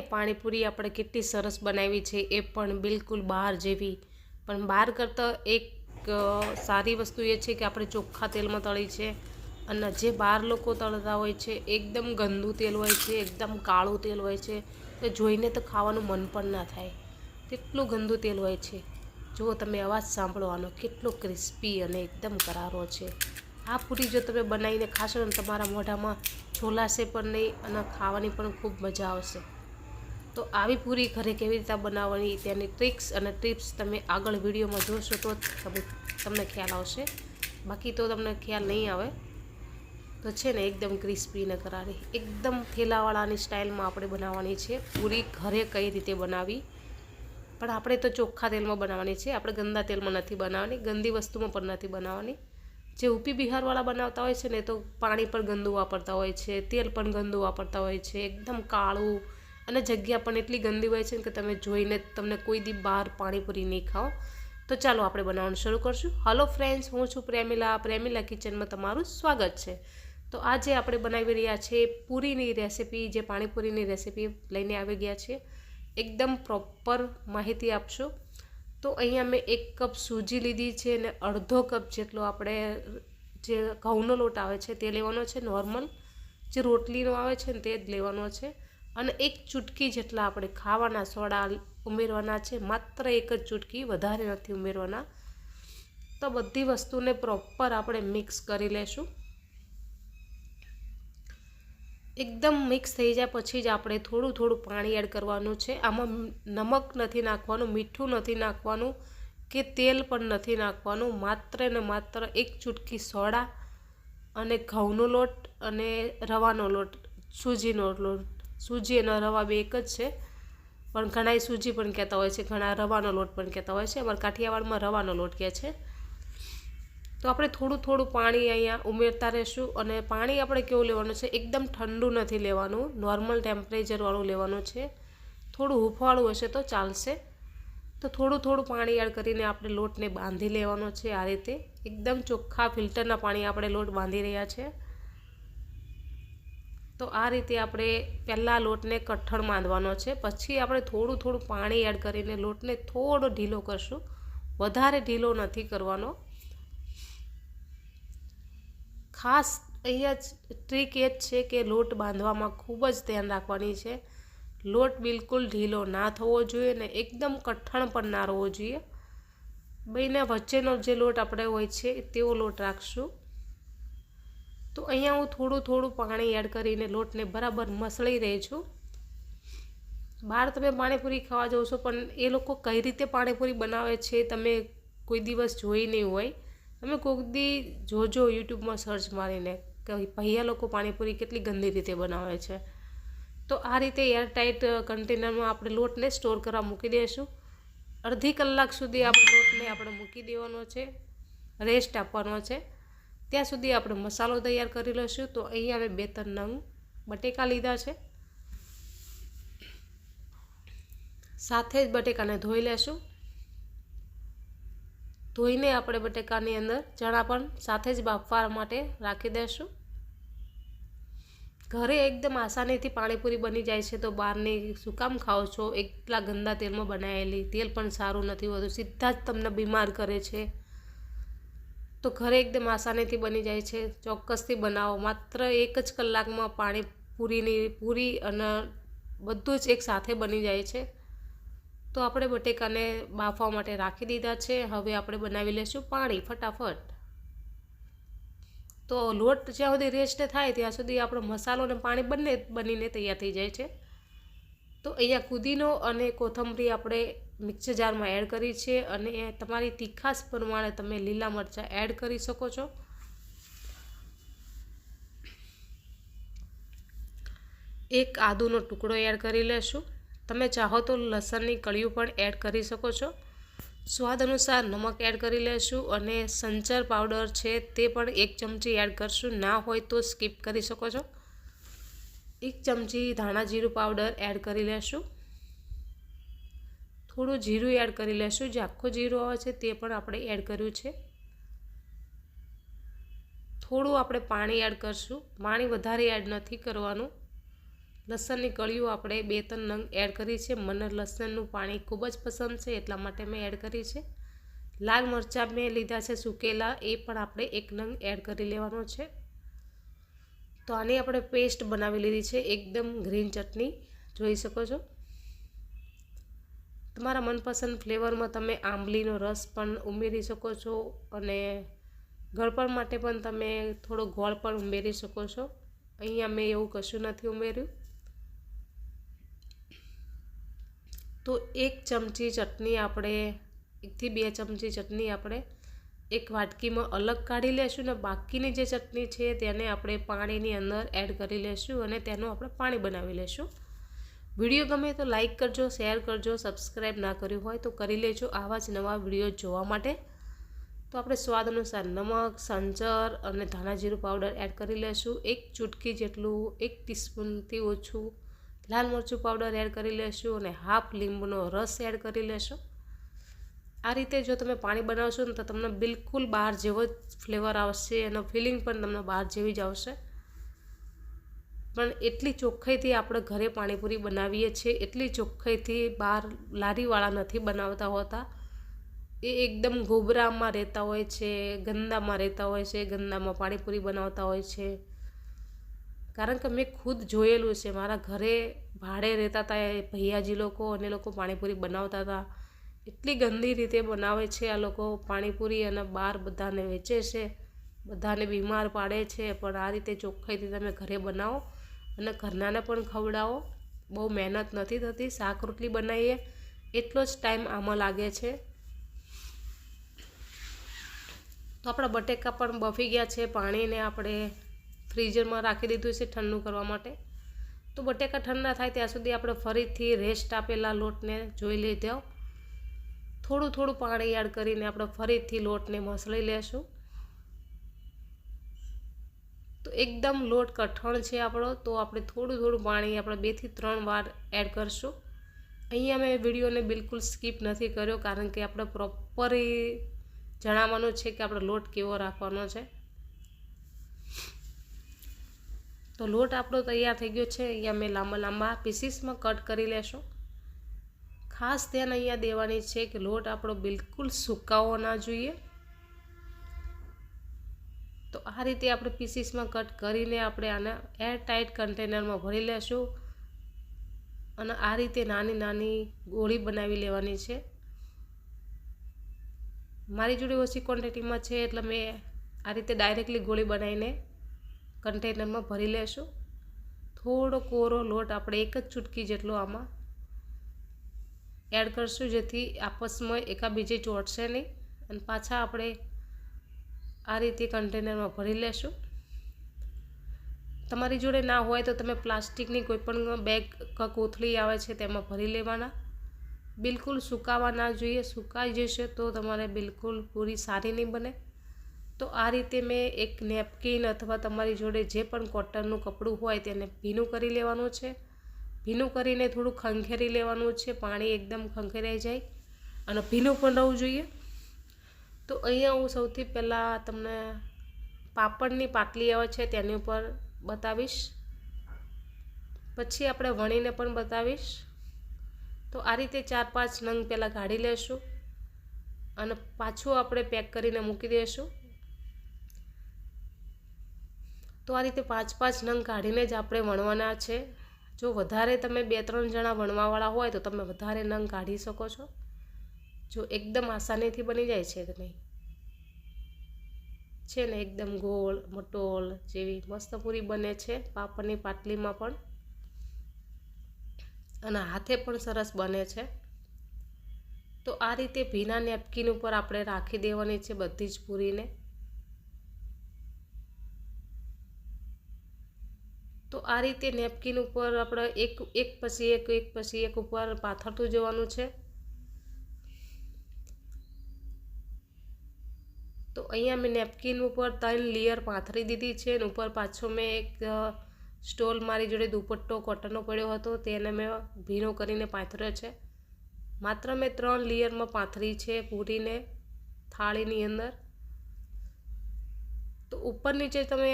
પાણીપુરી આપણે કેટલી સરસ બનાવી છે એ પણ બિલકુલ બહાર જેવી. પણ બહાર કરતાં એક સારી વસ્તુ એ છે કે આપણે ચોખ્ખા તેલમાં તળી છે અને જે બહાર લોકો તળતા હોય છે, એકદમ ગંદુ તેલ હોય છે, એકદમ કાળું તેલ હોય છે, તો જોઈને તો ખાવાનું મન પણ ના થાય. તેટલું ગંદુ તેલ હોય છે. જુઓ તમે અવાજ સાંભળવાનો કેટલો ક્રિસ્પી અને એકદમ કરારો છે. આ પૂરી જો તમે બનાવીને ખાશો ને તમારા મોઢામાં છોલાશે પણ નહીં અને ખાવાની પણ ખૂબ મજા આવશે. તો આવી પૂરી ઘરે કેવી રીતે બનાવવાની તેની ટ્રિક્સ અને ટિપ્સ તમે આગળ વિડીયોમાં જોશો તો તમે, તમને ખ્યાલ આવશે. બાકી તો તમને ખ્યાલ નહીં આવે. તો છે ને એકદમ ક્રિસ્પી ને કરારી. એકદમ થેલાવાળાની સ્ટાઇલમાં આપણે બનાવવાની છે. પૂરી ઘરે કઈ રીતે બનાવી? પણ આપણે તો ચોખ્ખા તેલમાં બનાવવાની છે. આપણે ગંદા તેલમાં નથી બનાવવાની, ગંદી વસ્તુમાં પણ નથી બનાવવાની. જે ઉપી બિહારવાળા બનાવતા હોય છે ને તો પાણી પણ ગંદુ વાપરતા હોય છે, તેલ પણ ગંદુ વાપરતા હોય છે. એકદમ કાળું અને જગ્યા પણ એટલી ગંદી હોય છે કે તમે જોઈને તમને કોઈ દી બહાર પાણીપુરી નહીં ખાઓ. તો ચાલો આપણે બનાવવાનું શરૂ કરશું. હલો ફ્રેન્ડ્સ હું છું પ્રેમિલા. પ્રેમિલા કિચનમાં તમારું સ્વાગત છે. તો આજે આપણે બનાવી રહ્યા છે પૂરીની રેસીપી જે પાણીપુરીની રેસીપી લઈને આવી ગયા છે એકદમ પ્રોપર માહિતી આપશો. તો અહીંયા મેં એક કપ સૂજી લીધી છે અને અડધો કપ જેટલો આપણે જે ઘઉંનો લોટ આવે છે તે લેવાનો છે. નોર્મલ જે રોટલીનો આવે છે ને તે જ લેવાનો છે. અને એક ચૂટકી જેટલા આપણે ખાવાના સોડા ઉમેરવાના છે, માત્ર એક જ ચૂટકી, વધારે નથી ઉમેરવાના. તો બધી વસ્તુને પ્રોપર આપણે મિક્સ કરી લેશું. એકદમ મિક્સ થઈ જાય પછી જ આપણે થોડું થોડું પાણી એડ કરવાનું છે. આમાં નમક નથી નાખવાનું, મીઠું નથી નાખવાનું કે તેલ પણ નથી નાખવાનું. માત્ર ને માત્ર એક ચૂટકી સોડા અને ઘઉંનો લોટ અને રવાનો લોટ, સૂજીનો લોટ સૂજી અને રવા બે એક જ છે. પણ ઘણાય સૂજી પણ કહેતા હોય છે, ઘણા રવાનો લોટ પણ કહેતા હોય છે. અમારા કાઠિયાવાડમાં રવાનો લોટ કહે છે. તો આપણે થોડું થોડું પાણી અહીંયા ઉમેરતા રહેશું અને પાણી આપણે કેવું લેવાનું છે, એકદમ ઠંડુ નથી લેવાનું, નોર્મલ ટેમ્પરેચરવાળું લેવાનું છે. થોડું હૂંફાળું હશે તો ચાલશે. તો થોડું થોડું પાણી એડ કરીને આપણે લોટને બાંધી લેવાનો છે આ રીતે. એકદમ ચોખ્ખા ફિલ્ટરના પાણી આપણે લોટ બાંધી રહ્યા છે. તો આ રીતે આપણે પહેલાં લોટને કઠણ બાંધવાનો છે. પછી આપણે થોડું થોડું પાણી એડ કરીને લોટને થોડો ઢીલો કરશું. વધારે ઢીલો નથી કરવાનો. ખાસ અહીંયા ટ્રીક એ જ છે કે લોટ બાંધવામાં ખૂબ જ ધ્યાન રાખવાની છે. લોટ બિલકુલ ઢીલો ના થવો જોઈએ ને એકદમ કઠણ પણ ના રહેવો જોઈએ. બંને વચ્ચેનો જે લોટ આપણે હોય છે તેવો લોટ રાખશું. તો અહીંયા હું થોડું થોડું પાણી એડ કરીને લોટને બરાબર મસળી રહી છું. બહાર તમે પાણીપુરી ખાવા જાઓ છો, પણ એ લોકો કઈ રીતે પાણીપુરી બનાવે છે તમે કોઈ દિવસ જોઈ નહીં હોય. તમે કોઈક દી જોજો યુટ્યુબમાં સર્ચ મારીને કે ભૈયા લોકો પાણીપુરી કેટલી ગંદી રીતે બનાવે છે. તો આ રીતે એરટાઇટ કન્ટેનરમાં આપણે લોટને સ્ટોર કરવા મૂકી દઈશું અડધી કલાક સુધી આપણે લોટને આપણે મૂકી દેવાનો છે. રેસ્ટ આપવાનો છે. ત્યાં સુધી આપણે મસાલો તૈયાર કરી લઈશું. તો અહીંયા અમે બે ત્રણ નંગ બટેકા લીધા છે. સાથે જ બટેકાને ધોઈ લેશું. ધોઈને આપણે બટેકાની અંદર ચણા પણ સાથે જ બાફવા માટે રાખી દઈશું ઘરે એકદમ આસાનીથી પાણીપુરી બની જાય છે, તો બહારની શું કામ ખાઓ છો? એટલા ગંદા તેલમાં બનાવેલી તેલ પણ સારું નથી હોતું. સીધા જ તમને બીમાર કરે છે. તો ઘરે એકદમ આસાનીથી બની જાય છે. ચોક્કસથી બનાવો. માત્ર એક જ કલાકમાં પાણી પૂરીની, પૂરી અને બધું જ એક સાથે બની જાય છે. તો આપણે બટેકાને બાફવા માટે રાખી દીધા છે. હવે આપણે બનાવી લઈશું પાણી ફટાફટ. તો લોટ જ્યાં સુધી રેસ્ટ થાય ત્યાં સુધી આપણો મસાલો અને પાણી બંને બનીને તૈયાર થઈ જાય છે. તો અહીંયા કુદીનો અને કોથમરી આપણે મિક્સર જારમાં એડ કરી છે અને તમારી તીખાશ પ્રમાણે તમે લીલા મરચાં એડ કરી શકો છો. એક આદુનો ટુકડો એડ કરી લેશું. તમે ચાહો તો લસણની કળીઓ પણ એડ કરી શકો છો. સ્વાદ અનુસાર નમક એડ કરી લેશું અને સંચર પાવડર છે તે પણ એક ચમચી એડ કરશું. ના હોય તો સ્કીપ કરી શકો છો. એક ચમચી ધાણા જીરું પાવડર એડ કરી લેશું. થોડું જીરું એડ કરી લેશું. જે આખું જીરું આવે છે તે પણ આપણે એડ કર્યું છે. થોડું આપણે પાણી એડ કરશું. પાણી વધારે એડ નથી કરવાનું. લસણની કળીઓ આપણે બે ત્રણ નંગ એડ કરી છે. મને લસણનું પાણી ખૂબ જ પસંદ છે, એટલા માટે મેં એડ કરી છે. લાલ મરચાં મેં લીધા છે સૂકેલા, એ પણ આપણે એક નંગ એડ કરી લેવાનો છે. તો આની આપણે પેસ્ટ બનાવી લીધી છે, એકદમ ગ્રીન ચટણી. જોઈ શકો છો? તમારા મનપસંદ ફ્લેવરમાં તમે આંબલીનો રસ પણ ઉમેરી શકો છો અને ગળપણ માટે પણ તમે થોડો ગોળ પણ ઉમેરી શકો છો. અહીંયા મેં એવું કશું નથી ઉમેર્યું. તો એક ચમચી ચટણી આપણે, એકથી બે ચમચી ચટણી આપણે એક વાટકીમાં અલગ કાઢી લેશું ને બાકીની જે ચટણી છે તેને આપણે પાણીની અંદર એડ કરી લેશું અને તેનું આપણે પાણી બનાવી લેશું. વીડિયો ગમે તો લાઇક કરજો, શેર કરજો સબસ્ક્રાઈબ ના કર્યું હોય તો કરી લેજો આવા જ નવા વીડિયો જોવા માટે. તો આપણે સ્વાદ અનુસાર નમક સંચર અને ધાણા જીરું પાવડર એડ કરી લેશું. એક ચૂટકી જેટલું, એક ટીસ્પૂનથી ઓછું લાલ મરચું પાવડર એડ કરી લેશું અને હાફ લીંબુનો રસ એડ કરી લેશું. આ રીતે જો તમે પાણી બનાવશો ને તો તમને બિલકુલ બહાર જેવો જ ફ્લેવર આવશે એનો ફિલિંગ પણ તમને બહાર જેવી જ આવશે. પણ એટલી ચોખ્ખાઈથી આપણે ઘરે પાણીપુરી બનાવીએ છીએ, એટલી ચોખ્ખાઈથી બહાર લારીવાળા નથી બનાવતા હોતા. એ એકદમ ગોબરામાં રહેતા હોય છે, ગંદામાં રહેતા હોય છે, ગંદામાં પાણીપુરી બનાવતા હોય છે. કારણ કે મેં ખુદ જોયેલું છે, મારા ઘરે ભાડે રહેતા હતા એ ભૈયાજી લોકો અને લોકો પાણીપુરી બનાવતા હતા એટલી ગંદી રીતે બનાવે છે આ લોકો પાણીપુરી અને બહાર બધાને વેચે છે, બધાને બીમાર પાડે છે, પણ આ રીતે ચોખ્ખાઈથી તમે ઘરે બનાવો. અને ઘરનાને પણ ખવડાવો. બહુ મહેનત નથી થતી. શાક રોટલી બનાવીએ. એટલો જ ટાઈમ આમાં લાગે છે. તો આપણા બટેકા પણ બફી ગયા છે. પાણીને આપણે ફ્રીઝરમાં રાખી દીધું છે ઠંડુ કરવા માટે. તો બટેકા ઠંડા થાય ત્યાં સુધી આપણે ફરીથી રેસ્ટ આપેલા લોટને જોઈ લીધો. થોડું થોડું પાણી એડ કરીને આપણે ફરીથી લોટને મસળી લેશું. તો એકદમ લોટ કઠણ છે આપણો, તો આપણે થોડું થોડું પાણી આપણે બેથી ત્રણ વાર એડ કરશું. અહીંયા મેં વિડીયોને બિલકુલ સ્કીપ નથી કર્યો, કારણ કે આપણે પ્રોપર જણાવવાનું છે કે આપણે લોટ કેવો રાખવાનો છે. તો લોટ આપણો તૈયાર થઈ ગયો છે, અહીંયા મેં લાંબા લાંબા પીસીસમાં કટ કરી લેશું. ખાસ ધ્યાન અહીંયા દેવાની છે કે લોટ આપણો બિલકુલ સુકાવો ના જોઈએ. તો આ રીતે આપણે પીસીસમાં કટ કરીને આપણે આને એર ટાઈટ કન્ટેનરમાં ભરી લેશું અને આ રીતે નાની નાની ગોળી બનાવી લેવાની છે. મારી જોડે ઓછી ક્વોન્ટિટીમાં છે એટલે મેં આ રીતે ડાયરેક્ટલી ગોળી બનાવીને કન્ટેનરમાં ભરી લેશું. થોડો કોરો લોટ આપણે એક જ ચૂટકી જેટલો આમાં એડ કરશું જેથી આપસમાં એકાબીજે ચોટશે નહીં. અને પાછા આપણે આ રીતે કન્ટેનરમાં ભરી લેશું. તમારી જોડે ના હોય તો તમે પ્લાસ્ટિકની કોઈપણ બેગ કે કોથળી આવે છે તેમાં ભરી લેવાના. બિલકુલ સુકાવા ના જોઈએ. સુકાઈ જશે તો તમારે બિલકુલ પૂરી સારી નહીં બને. તો આ રીતે મેં એક નેપકિન અથવા તમારી જોડે જે પણ કોટનનું કપડું હોય તેને ભીનું કરી લેવાનું છે. ભીનું કરીને થોડું ખંખેરી લેવાનું છે. પાણી એકદમ ખંખેરાઈ જાય અને ભીનું પણ રહેવું જોઈએ. તો અહીંયા હું સૌથી પહેલાં તમને પાપડની પાટલી આવે છે તેની ઉપર બતાવીશ. પછી આપણે વણીને પણ બતાવીશ. તો આ રીતે ચાર પાંચ નંગ પહેલાં કાઢી લેશું અને પાછું આપણે પેક કરીને મૂકી દઈશું તો આ રીતે પાંચ પાંચ નંગ કાઢીને જ આપણે વણવાના છે. જો વધારે તમે બે ત્રણ જણા વણવાવાળા હોય તો તમે વધારે નંગ કાઢી શકો છો. જો એકદમ આસાનીથી બની જાય છે કે નહીં? છે ને, એકદમ ગોળ મટોલ જેવી મસ્ત પૂરી બને છે પાપડની પાટલીમાં પણ. અને હાથે પણ સરસ બને છે. તો આ રીતે ભીના નેપકિન ઉપર આપણે રાખી દેવાની છે બધી જ પૂરીને. તો આ રીતે નેપકિન ઉપર આપણે એક એક પછી એક એક પછી એક ઉપર પાથરતું જવાનું છે. તો અહીંયા મેં નેપકિન ઉપર ત્રણ લેયર પાથરી દીધી છે અને ઉપર પાછો મેં એક સ્ટોલ મારી જોડે દુપટ્ટો, કોટનનો પડ્યો હતો, તેને મેં ભીનો કરીને પાથર્યો છે. માત્ર મેં ત્રણ લેયરમાં પાથરી છે પૂરીને થાળીની અંદર. તો ઉપર નીચે તમે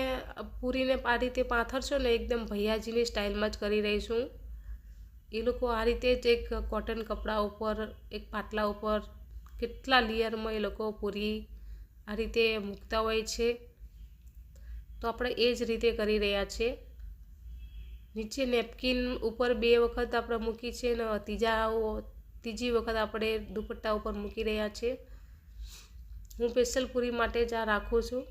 પૂરીને આ રીતે પાથરશો ને એકદમ ભૈયાજીની સ્ટાઇલમાં જ કરી રહીશું એ લોકો આ રીતે જ એક કોટન કપડા ઉપર, એક પાટલા ઉપર કેટલા લેયરમાં એ લોકો પૂરી આ રીતે મૂકતા હોય છે. તો આપણે એ જ રીતે કરી રહ્યા છીએ નીચે નેપકિન ઉપર બે વખત આપણે મૂકી છે ને ત્રીજા ત્રીજી વખત આપણે દુપટ્ટા ઉપર મૂકી રહ્યા છીએ હું સ્પેશિયલ પૂરી માટે જ આ રાખું છું.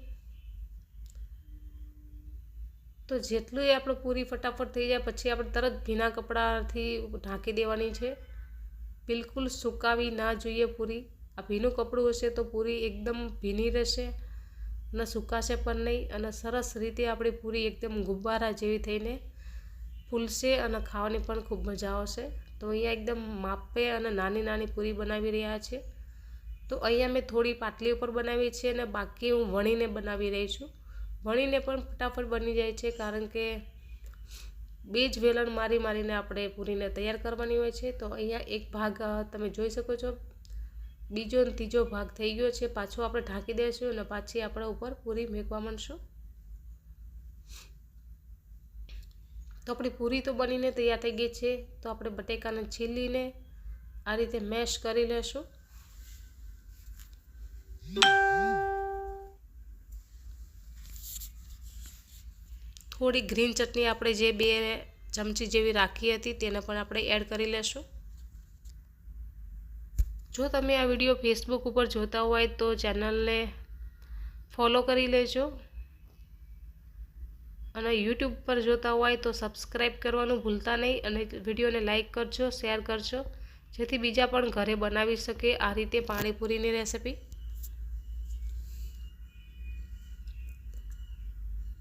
તો જેટલું એ આપણે પૂરી ફટાફટ થઈ જાય, પછી આપણે તરત ભીના કપડાથી ઢાંકી દેવાની છે. બિલકુલ સુકાવી ના જોઈએ પૂરી. આ ભીનું કપડું હશે તો પૂરી એકદમ ભીની રહેશે અને સુકાશે પણ નહીં અને સરસ રીતે આપણી પૂરી એકદમ ગુબ્બારા જેવી થઈને ફૂલશે અને ખાવાની પણ ખૂબ મજા આવશે. તો અહીંયા એકદમ માપે અને નાની નાની પૂરી બનાવી રહ્યા છે. તો અહીંયા મેં થોડી પાટલી ઉપર બનાવી છે અને બાકી હું વણીને બનાવી રહી છું. વણીને પણ ફટાફટ બની જાય છે કારણ કે બે જ વેલણ મારી મારીને આપણે પૂરીને તૈયાર કરવાની હોય છે. તો અહીંયા એક ભાગ તમે જોઈ શકો છો. બીજો અને ત્રીજો ભાગ થઈ ગયો છે, પાછો આપણે ઢાંકી દઈશું અને પાછી આપણે ઉપર પૂરી મેકવા માંડશું. તો આપણી પૂરી તો બનીને તૈયાર થઈ ગઈ છે, તો આપણે બટેકાને છીલીને આ રીતે મેશ કરી લેશું. થોડી ગ્રીન ચટણી આપણે જે બે ચમચી જેવી રાખી હતી તેને પણ આપણે એડ કરી લેશું. જો તમે આ વીડિયો ફેસબુક ઉપર જોતા હોય તો ચેનલને ફોલો કરી લેજો અને યુટ્યુબ પર જોતા હોય તો સબસ્ક્રાઈબ કરવાનું ભૂલતા નહીં અને વિડીયોને લાઇક કરજો, શેર કરજો, જેથી બીજા પણ ઘરે બનાવી શકે આ રીતે પાણીપુરીની રેસિપી.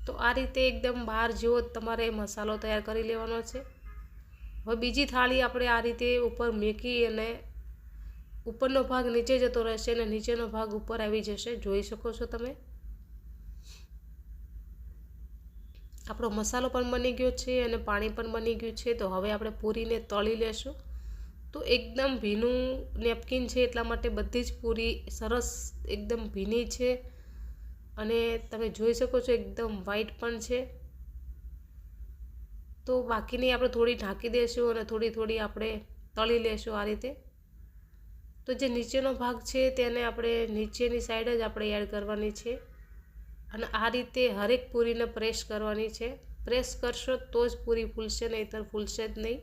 તો આ રીતે એકદમ બહાર જેવો તમારે મસાલો તૈયાર કરી લેવાનો છે. હવે બીજી થાળી આપણે આ રીતે ઉપર મેકી અને ઉપરનો ભાગ નીચે જતો રહેશે અને નીચેનો ભાગ ઉપર આવી જશે. જોઈ શકો છો તમે? આપણો મસાલો પણ બની ગયો છે અને પાણી પણ બની ગયું છે. તો હવે આપણે પૂરીને તળી લેશું. તો એકદમ ભીનું નેપકિન છે એટલા માટે બધી જ પૂરી સરસ એકદમ ભીની છે. અને તમે જોઈ શકો છો એકદમ વ્હાઈટ પણ છે. તો બાકીની આપણે થોડી ઢાંકી દઈશું અને થોડી થોડી આપણે તળી લેશું આ રીતે. તો જે નીચેનો ભાગ છે તેને આપણે નીચેની સાઈડ જ આપણે એડ કરવાની છે. અને આ રીતે હરેક પૂરીને પ્રેસ કરવાની છે. પ્રેસ કરશો તો જ પૂરી ફૂલશે, નહીંતર ફૂલશે જ નહીં.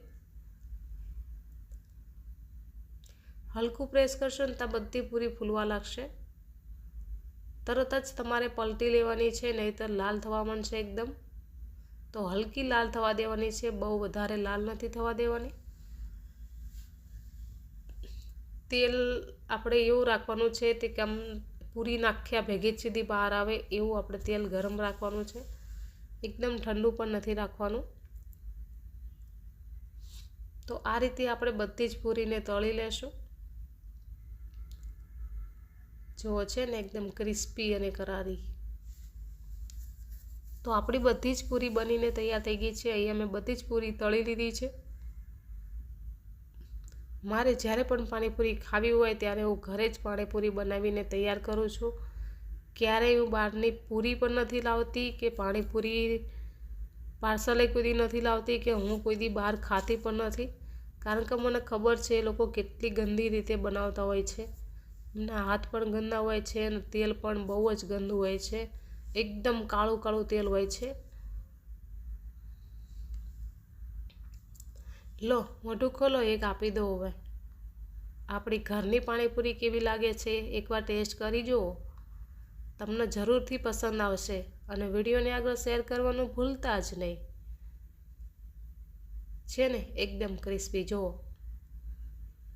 હલકું પ્રેસ કરશો ને ત્યાં બધી પૂરી ફૂલવા લાગશે. તરત જ તમારે પલટી લેવાની છે, નહીંતર લાલ થવા માંડશે એકદમ. તો હલકી લાલ થવા દેવાની છે, બહુ વધારે લાલ નથી થવા દેવાની. તેલ આપણે એવું રાખવાનું છે તે કેમ પૂરી નાખ્યા ભેગી જ સુધી બહાર આવે એવું આપણે તેલ ગરમ રાખવાનું છે. એકદમ ઠંડુ પણ નથી રાખવાનું. તો આ રીતે આપણે બધી જ પૂરીને તળી લેશું. જુઓ છે ને એકદમ ક્રિસ્પી અને કરારી. તો આપણી બધી જ પૂરી બનીને તૈયાર થઈ ગઈ છે. અહીંયા મેં બધી જ પૂરી તળી લીધી છે. મારે જ્યારે પણ પાણીપુરી ખાવી હોય ત્યારે હું ઘરે જ પાણીપુરી બનાવીને તૈયાર કરું છું. ક્યારેય હું બહારની પૂરી પણ નથી લાવતી કે પાણીપુરી પાર્સલે કોઈ નથી લાવતી કે હું કોઈ દી બહાર ખાતી પણ નથી. કારણ કે મને ખબર છે એ લોકો કેટલી ગંદી રીતે બનાવતા હોય છે. એમના હાથ પણ ગંદા હોય છે અને તેલ પણ બહુ જ ગંદુ હોય છે. એકદમ કાળું કાળું તેલ હોય છે. લો, મોઢું ખોલો, એક આપી દો હવે. આપણી ઘરની પાણીપુરી કેવી લાગે છે? એકવાર ટેસ્ટ કરી જુઓ. તમને જરૂરથી પસંદ આવશે અને વિડીયોને આગળ શેર કરવાનું ભૂલતા જ નહીં. છે ને, એકદમ ક્રિસ્પી, જુઓ.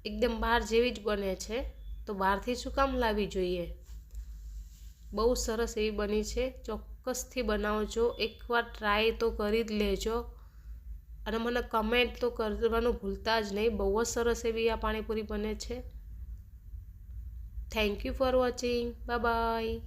એકદમ બહાર જેવી જ બને છે, તો બહારથી શું કામ લાવવી જોઈએ? બહુ સરસ એવી બની છે. ચોક્કસથી બનાવજો. એકવાર ટ્રાય તો કરી જ લેજો. અને મને કમેન્ટ તો કરવાનું ભૂલતા જ નહીં. બહુ જ સરસ એવી આ પાણીપુરી બને છે. Thank you for watching bye bye